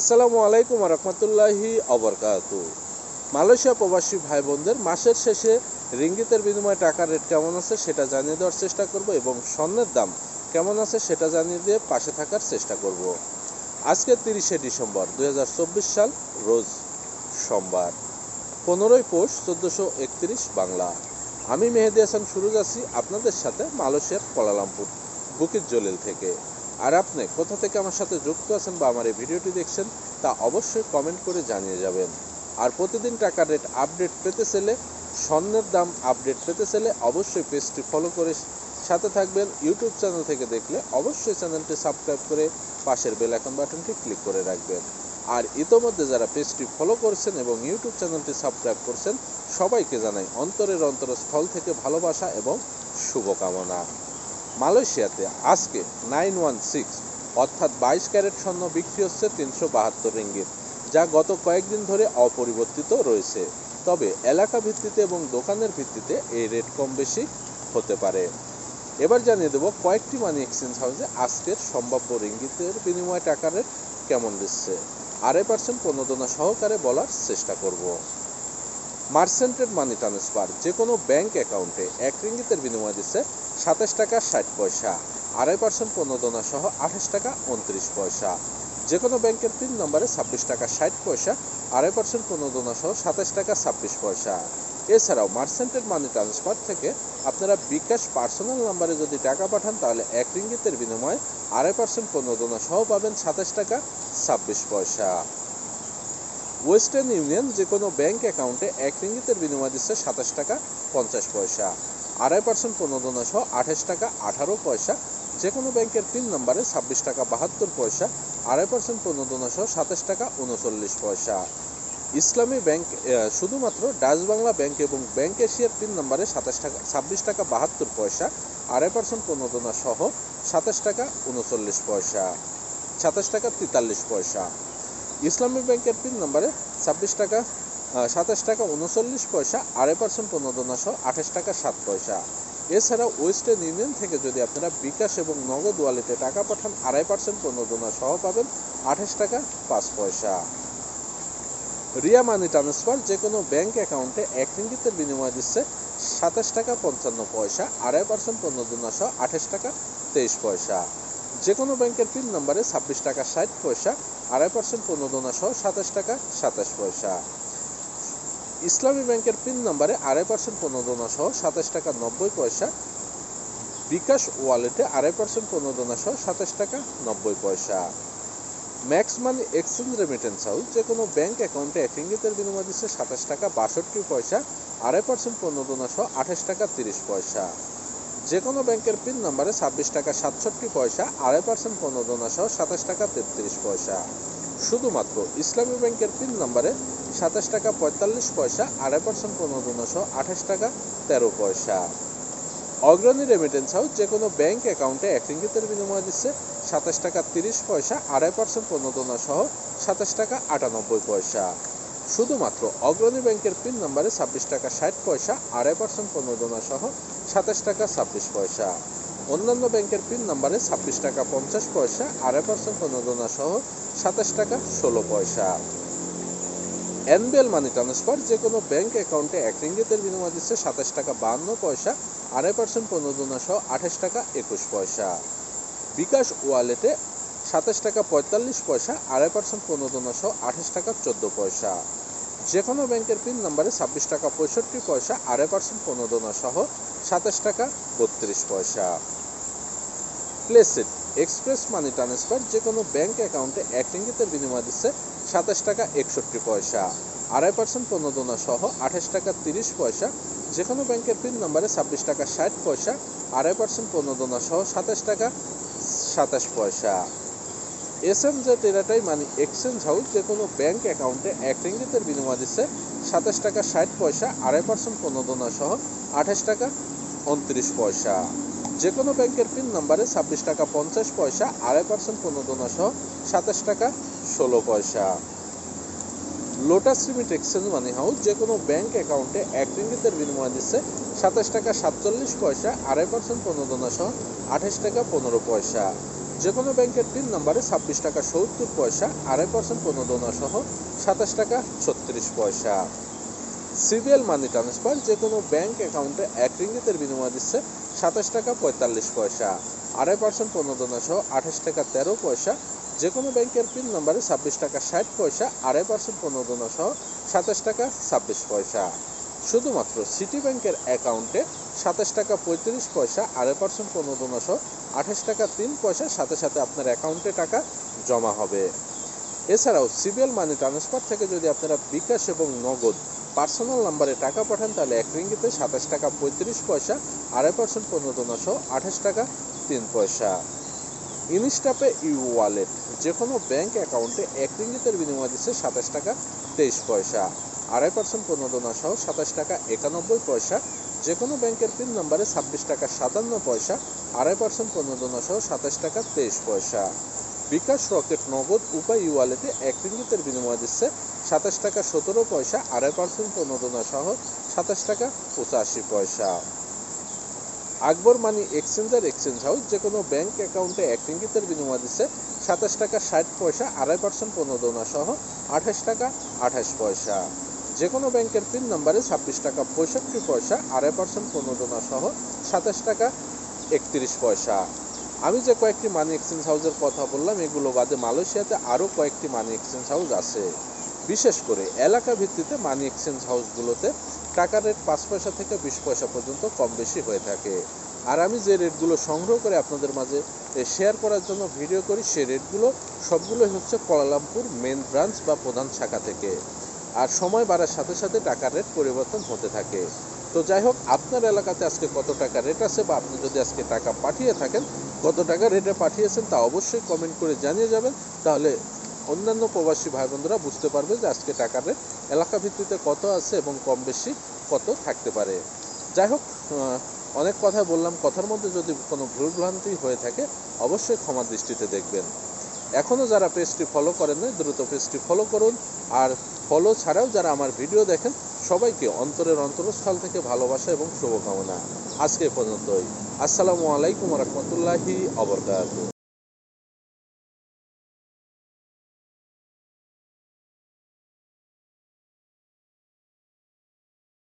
আসসালামু আলাইকুম রহমতুল্লাহি অবরকাত মালয়েশিয়া প্রবাসী ভাই বোনদের মাসের শেষে রিঙ্গিতের বিনিময়ে টাকার রেট কেমন আছে সেটা জানিয়ে দেওয়ার চেষ্টা করব এবং স্বর্ণের দাম কেমন আছে সেটা জানিয়ে দিয়ে পাশে থাকার চেষ্টা করব। আজকে তিরিশে ডিসেম্বর দু হাজার চব্বিশ সাল, রোজ সোমবার। পনেরোই পৌষ চোদ্দোশো একত্রিশ বাংলা। আমি মেহেদি হাসান সুরুজ আছি আপনাদের সাথে মালয়েশিয়ার কোলালামপুর বুকির জলিল থেকে। আর আপনি কোথা থেকে আমার সাথে যুক্ত আছেন বা আমার এই ভিডিওটি দেখছেন তা অবশ্যই কমেন্ট করে জানিয়ে যাবেন। আর প্রতিদিন টাকার রেট আপডেট পেতে চাইলে, স্বর্ণের দাম আপডেট পেতে চাইলে অবশ্যই পেজটি ফলো করে সাথে থাকবেন। ইউটিউব চ্যানেল থেকে দেখলে অবশ্যই চ্যানেলটি সাবস্ক্রাইব করে পাশের বেল আইকন বাটনটি ক্লিক করে রাখবেন। আর ইতোমধ্যে যারা পেজটি ফলো করছেন এবং ইউটিউব চ্যানেলটি সাবস্ক্রাইব করছেন, সবাইকে জানাই অন্তরের অন্তরস্থল থেকে ভালোবাসা এবং শুভকামনা। মালয়েশিয়াতে আজকে নাইন ওয়ান সিক্স অর্থাৎ বাইশ ক্যারেট স্বর্ণ বিক্রি হচ্ছে তিনশো বাহাত্তর রিঙ্গিত, যা গত কয়েকদিন ধরে অপরিবর্তিত রয়েছে। তবে এলাকা ভিত্তিতে এবং দোকানের ভিত্তিতে এই রেট কম বেশি হতে পারে। এবার জানিয়ে দেবো কয়েকটি মানি এক্সচেঞ্জ হাউসে আজকের সম্ভাব্য রিঙ্গিতের বিনিময়ে টাকার রেট কেমন দিচ্ছে। আড়াই পার্সেন্ট প্রণোদনা সহকারে বলার চেষ্টা করব। মার্সেন্টেড মানি ট্রান্সফার যে কোনো ব্যাংক অ্যাকাউন্টে এক রিঙ্গিতের বিনিময় দিচ্ছে সাতাশ টাকা ষাট পয়সা, আড়াই পার্সেন্ট প্রণোদনা সহ আঠাশ টাকা উনত্রিশ পয়সা। যে কোনো ব্যাংকের পিন নম্বরে ছাব্বিশ টাকা ষাট পয়সা, আড়াই পার্সেন্ট প্রণোদনা সহ সাতাশ টাকা ছাব্বিশ পয়সা। এছাড়াও মার্সেন্টের মানি ট্রান্সফার থেকে আপনারা বিকাশ পার্সোনাল নাম্বারে যদি টাকা পাঠান, তাহলে এক রিঙ্গিতের বিনিময়ে আড়াই পার্সেন্ট প্রণোদনা সহ পাবেন সাতাশ টাকা ছাব্বিশ পয়সা। ওয়েস্টার্ন ইউনিয়ন যে কোনো ব্যাংক অ্যাকাউন্টে এক রিঙ্গিতের বিনিময় দিচ্ছে সাতাশ টাকা পঞ্চাশ পয়সা। আড়াই পার্সেন্ট প্রণোদনা সহ আঠাশ টাকা আঠারো পয়সা যে কোনো ব্যাংকের পিন নম্বরে ছাব্বিশ টাকা বাহাত্তর পয়সা, আড়াই পার্সেন্ট প্রণোদনা সহ সাতাশ টাকা উনচল্লিশ পয়সা। ইসলামী ব্যাংক শুধুমাত্র ডাচ বাংলা ব্যাংক এবং ব্যাংক এশিয়ার পিন নম্বরে সাতাশ টাকা, ছাব্বিশ টাকা বাহাত্তর পয়সা, আড়াই পার্সেন্ট প্রণোদনা সহ সাতাশ টাকা উনচল্লিশ পয়সা, সাতাশ টাকা তেতাল্লিশ পয়সা। ইসলামী ব্যাংকের পিন নম্বরে ছাব্বিশ টাকা সাতাশ টাকা উনচল্লিশ পয়সা, আড়াই পার্সেন্ট প্রণোদনা সহ আঠাশ টাকা সাত পয়সা। এছাড়া ওয়েস্টার্ন ইউনিয়ন থেকে যদি আপনারা বিকাশ এবং নগদ ওয়ালেটে টাকা পাঠান, আড়াই পার্সেন্ট প্রণোদনা সহ পাবেন আঠাশ টাকা পাঁচ পয়সা। রিয়া মানি ট্রান্সফার যে কোনো ব্যাংক অ্যাকাউন্টে এক রিঙ্গিতের বিনিময় দিচ্ছে সাতাশ টাকা পঞ্চান্ন পয়সা, আড়াই পার্সেন্ট প্রণোদনা সহ আঠাশ টাকা তেইশ পয়সা। যে কোনো ব্যাংকের পিন নম্বরে ছাব্বিশ টাকা ষাট পয়সা, আড়াই পার্সেন্ট প্রণোদনা সহ সাতাশ টাকা সাতাশ পয়সা। ইসলামী ব্যাংকের পিন নাম্বারে আড়াই পার্সেন্ট প্রণোদনা সহ সাতাশ টাকা নব্বই পয়সা, বিকাশ ওয়ালেটে আড়াই পার্সেন্ট প্রণোদনা সহ সাতাশ টাকা নব্বই পয়সা। Max money exchange remittance house যে কোনো ব্যাংক অ্যাকাউন্টে এক রিঙ্গিতের বিনিময় দিচ্ছে সাতাশ টাকা বাষট্টি পয়সা, আড়াই পার্সেন্ট প্রণোদনা সহ আঠাশ টাকা তিরিশ পয়সা। যে কোনো ব্যাংকের পিন নাম্বারে ছাব্বিশ টাকা সাতষট্টি পয়সা, আড়াই পার্সেন্ট প্রণোদনা সহ সাতাশ টাকা তেত্রিশ পয়সা। শুধুমাত্র ইসলামী ব্যাংকের পিন নম্বরে সাতাশ টাকা পঁয়তাল্লিশ পয়সা আড়াই পার্সেন্ট প্রণোদনা সহ আঠাশ টাকা তেরো পয়সা। অগ্রণী রেমিটেন্স হাউস যে কোনো ব্যাংক অ্যাকাউন্টে এক রিঙ্গিতের বিনিময় দিচ্ছে সাতাশ টাকা তিরিশ পয়সা আড়াই পার্সেন্ট প্রণোদনা সহ সাতাশ টাকা আটানব্বই পয়সা। শুধুমাত্র অগ্রণী ব্যাংকের পিন নম্বরে ছাব্বিশ টাকা ষাট পয়সা আড়াই পার্সেন্ট প্রণোদনা সহ সাতাশ টাকা ছাব্বিশ পয়সা। অন্যান্য ব্যাংকের পিন নম্বরে ছাব্বিশ টাকা পঞ্চাশ পয়সা, আড়াই পার্সেন্ট প্রণোদনা সহ সাতাশ টাকা ষোলো পয়সা। এনবিএল মানি ট্রান্সফার যে কোনো ব্যাংক অ্যাকাউন্টে এক রিঙ্গিতের বিনিময় দিচ্ছে সাতাশ টাকা বাহান্ন পয়সা, আড়াই পার্সেন্ট প্রণোদনা সহ আঠাশ টাকা একুশ পয়সা। বিকাশ ওয়ালেটে সাতাশ টাকা পঁয়তাল্লিশ পয়সা, আড়াই পার্সেন্ট প্রণোদনা সহ আঠাশ টাকা চোদ্দ পয়সা। যে কোনো ব্যাংকের পিন নম্বরে ছাব্বিশ টাকা পঁয়ষট্টি পয়সা আড়াই পার্সেন্ট প্রণোদনা সহ সাতাশ টাকা বত্রিশ পয়সা। প্লেসিড এক্সপ্রেস মানি ট্রান্সফার যে কোনো ব্যাংক অ্যাকাউন্টে এক রিঙ্গিতের বিনিময় দিচ্ছে সাতাশ টাকা একষট্টি পয়সা। আড়াই পার্সেন্ট প্রণোদনা সহ আঠাশ টাকা তিরিশ পয়সা যে কোনো ব্যাংকের পিন নম্বরে ছাব্বিশ টাকা ষাট পয়সা আড়াই পার্সেন্ট প্রণোদনা সহ সাতাশ টাকা সাতাশ পয়সা। এস এম জে টেরাটাই মানি এক্সচেঞ্জ হাউস যে কোনো ব্যাংক অ্যাকাউন্টে এক রিঙ্গিতের বিনিময় দিচ্ছে সাতাশ টাকা ষাট পয়সা, আড়াই পার্সেন্ট প্রণোদনা সহ আঠাশ টাকা উনত্রিশ পয়সা। যে কোনো ব্যাংকের পিন নাম্বারে ছাব্বিশ টাকা পঞ্চাশ পয়সা, আড়াই পার্সেন্ট প্রণোদনা সহ সাতাশ টাকা ষোলো পয়সা। Lotus remit exchange money house যে কোনো ব্যাংক অ্যাকাউন্টে এক রিঙ্গিতের বিনিময় দিচ্ছে সাতাশ টাকা সাতচল্লিশ পয়সা, আড়াই পার্সেন্ট প্রণোদনা সহ আঠাশ টাকা পনেরো পয়সা। যে কোনো ব্যাংকের পিন নম্বরে ছাব্বিশ টাকা সত্তর পয়সা আড়াই পার্সেন্ট প্রণোদনা সহ সাতাশ টাকা ছত্রিশ পয়সা। সিবিএল মানি ট্রান্সফার যে কোনো ব্যাংক অ্যাকাউন্টে এক রিঙ্গিতের বিনিময় দিচ্ছে সাতাশ টাকা পঁয়তাল্লিশ পয়সা আড়াই পার্সেন্ট প্রণোদনা সহ আঠাশ টাকা তেরো পয়সা যে কোনো ব্যাংকের পিন নম্বরে ছাব্বিশ টাকা ষাট পয়সা আড়াই পার্সেন্ট প্রণোদনা সহ সাতাশ টাকা ছাব্বিশ পয়সা। শুধুমাত্র সিটি ব্যাংকের অ্যাকাউন্টে সাতাশ টাকা পঁয়ত্রিশ পয়সা আড়াই পার্সেন্ট প্রণোদনা সহ আঠাশ টাকা তিন পয়সা, সাথে সাথে আপনার অ্যাকাউন্টে টাকা জমা হবে। এছাড়াও সিবিএল মানি ট্রান্সফার থেকে যদি আপনারা বিকাশ এবং নগদ পার্সোনাল নাম্বারে টাকা পাঠান, তাহলে এক রিঙ্গিতে সাতাশ টাকা পঁয়ত্রিশ পয়সা, আড়াই পার্সেন্ট প্রণোদনা সহ আঠাশ টাকা তিন পয়সা। ইনস্টাপে ইউ ওয়ালেট যে কোনো ব্যাঙ্ক অ্যাকাউন্টে এক রিঙ্গিতের বিনিময় দিচ্ছে সাতাশ টাকা তেইশ পয়সা, আড়াই পার্সেন্ট প্রণোদনা সহ সাতাশ টাকা একানব্বই পয়সা যে কোনো ব্যাংকের পিন নম্বরে ছাব্বিশ টাকা সাতান্ন পয়সা, আড়াই পার্সেন্ট প্রণোদনা সহ সাতাশ টাকা তেইশ পয়সা। বিকাশ রকেট নগদ উপায় ই ওয়ালেটে এক রিঙ্গিতের বিনিময় দিচ্ছে সাতাশ টাকা সতেরো পয়সা, আড়াই পার্সেন্ট প্রণোদনা সহ সাতাশ টাকা পঁচাশি পয়সা। Akbar money exchanger, exchange house যে কোনো ব্যাংক অ্যাকাউন্টে এক রিঙ্গিতের বিনিময় দিচ্ছে সাতাশ টাকা ষাট পয়সা, আড়াই পার্সেন্ট প্রণোদনা সহ আঠাশ টাকা আঠাশ পয়সা। যে কোনো ব্যাংকের পিন নাম্বারে ছাব্বিশ টাকা পঁয়ষট্টি পয়সা, আড়াই পার্সেন্ট প্রণোদনা সহ সাতাশ টাকা একত্রিশ পয়সা। আমি যে কয়েকটি মানি এক্সচেঞ্জ হাউসের কথা বললাম, এগুলো বাদে মালয়েশিয়াতে আরও কয়েকটি মানি এক্সচেঞ্জ হাউস আছে। বিশেষ করে এলাকা ভিত্তিতে মানি এক্সচেঞ্জ হাউসগুলোতে টাকার রেট পাঁচ পয়সা থেকে বিশ পয়সা পর্যন্ত কম বেশি হয়ে থাকে। আর আমি যে রেটগুলো সংগ্রহ করে আপনাদের মাঝে শেয়ার করার জন্য ভিডিও করি, সে রেটগুলো সবগুলোই হচ্ছে কোয়ালালামপুর মেন ব্রাঞ্চ বা প্রধান শাখা থেকে। আর সময় বাড়ার সাথে সাথে টাকার রেট পরিবর্তন হতে থাকে। তো যাই হোক, আপনার এলাকাতে আজকে কত টাকা রেট আছে বা আপনি যদি আজকে টাকা পাঠিয়ে থাকেন, কত টাকা রেটে পাঠিয়েছেন তা অবশ্যই কমেন্ট করে জানিয়ে যাবেন। তাহলে অন্যান্য প্রবাসী ভাই বোনরা বুঝতে পারবে যে আজকে টাকার রেট এলাকা ভিত্তিতে কত আছে এবং কম বেশি কত থাকতে পারে। যাই হোক অনেক কথা বললাম। কথার মধ্যে যদি কোনো ভুলভ্রান্তি হয়ে থাকে, অবশ্যই ক্ষমা দৃষ্টিতে দেখবেন। এখনও যারা পেজটি ফলো করেন দ্রুত পেজটি ফলো করুন। আর ফলো ছাড়াও যারা আমার ভিডিও দেখেন, সবাইকে অন্তরের অন্তরস্থল থেকে ভালোবাসা এবং শুভকামনা। আজকে পর্যন্তই। আসসালামু আলাইকুম রহমতুল্লাহি অবরকাত